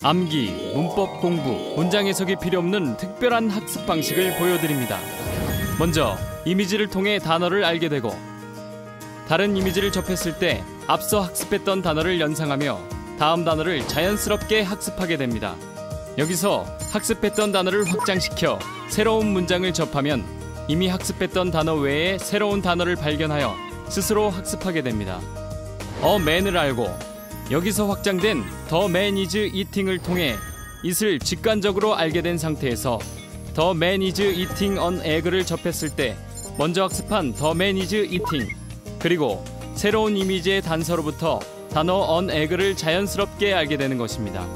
암기, 문법 공부, 문장 해석이 필요 없는 특별한 학습 방식을 보여드립니다. 먼저 이미지를 통해 단어를 알게 되고 다른 이미지를 접했을 때 앞서 학습했던 단어를 연상하며 다음 단어를 자연스럽게 학습하게 됩니다. 여기서 학습했던 단어를 확장시켜 새로운 문장을 접하면 이미 학습했던 단어 외에 새로운 단어를 발견하여 스스로 학습하게 됩니다. 어맨을 알고 여기서 확장된 더 매니즈 이팅을 통해 이슬 직관적으로 알게 된 상태에서 더 매니즈 이팅 언 에그를 접했을 때 먼저 학습한 더 매니즈 이팅 그리고 새로운 이미지의 단서로부터 단어 언 에그를 자연스럽게 알게 되는 것입니다.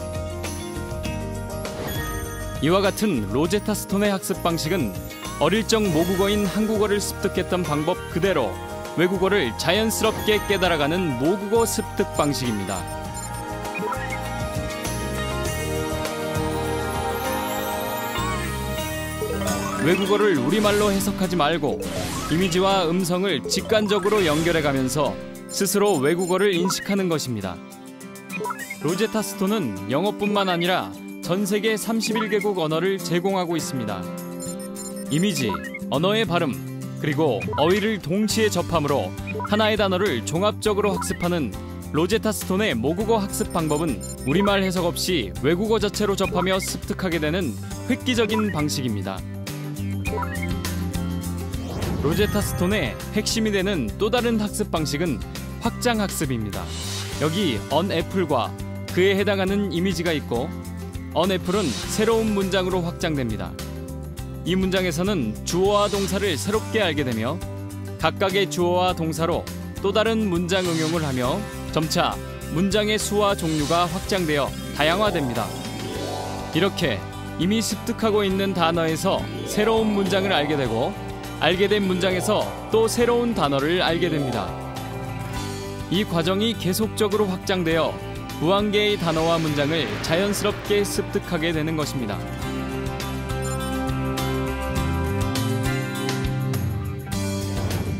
이와 같은 로제타 스톤의 학습 방식은 어릴 적 모국어인 한국어를 습득했던 방법 그대로 외국어를 자연스럽게 깨달아가는 모국어 습득 방식입니다. 외국어를 우리말로 해석하지 말고 이미지와 음성을 직관적으로 연결해 가면서 스스로 외국어를 인식하는 것입니다. 로제타 스톤은 영어뿐만 아니라 전 세계 31개국 언어를 제공하고 있습니다. 이미지, 언어의 발음, 그리고 어휘를 동시에 접함으로 하나의 단어를 종합적으로 학습하는 로제타 스톤의 모국어 학습 방법은 우리말 해석 없이 외국어 자체로 접하며 습득하게 되는 획기적인 방식입니다. 로제타 스톤의 핵심이 되는 또 다른 학습 방식은 확장 학습입니다. 여기 언 애플과 그에 해당하는 이미지가 있고 언 애플은 새로운 문장으로 확장됩니다. 이 문장에서는 주어와 동사를 새롭게 알게 되며 각각의 주어와 동사로 또 다른 문장 응용을 하며 점차 문장의 수와 종류가 확장되어 다양화됩니다. 이렇게 이미 습득하고 있는 단어에서 새로운 문장을 알게 되고 알게 된 문장에서 또 새로운 단어를 알게 됩니다. 이 과정이 계속적으로 확장되어 무한개의 단어와 문장을 자연스럽게 습득하게 되는 것입니다.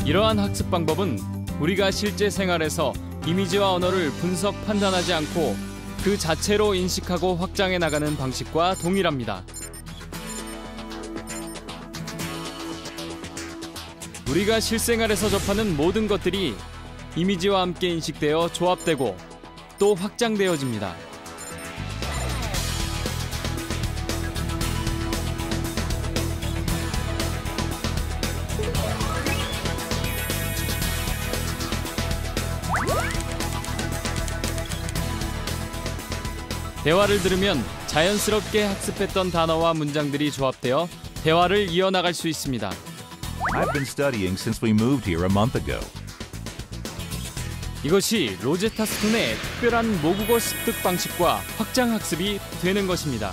이러한 학습 방법은 우리가 실제 생활에서 이미지와 언어를 분석 판단하지 않고 그 자체로 인식하고 확장해 나가는 방식과 동일합니다. 우리가 실생활에서 접하는 모든 것들이 이미지와 함께 인식되어 조합되고 또 확장되어집니다. 대화를 들으면 자연스럽게 학습했던 단어와 문장들이 조합되어 대화를 이어나갈 수 있습니다. I've been studying since we moved here a month ago. 이것이 로제타 스톤의 특별한 모국어 습득 방식과 확장 학습이 되는 것입니다.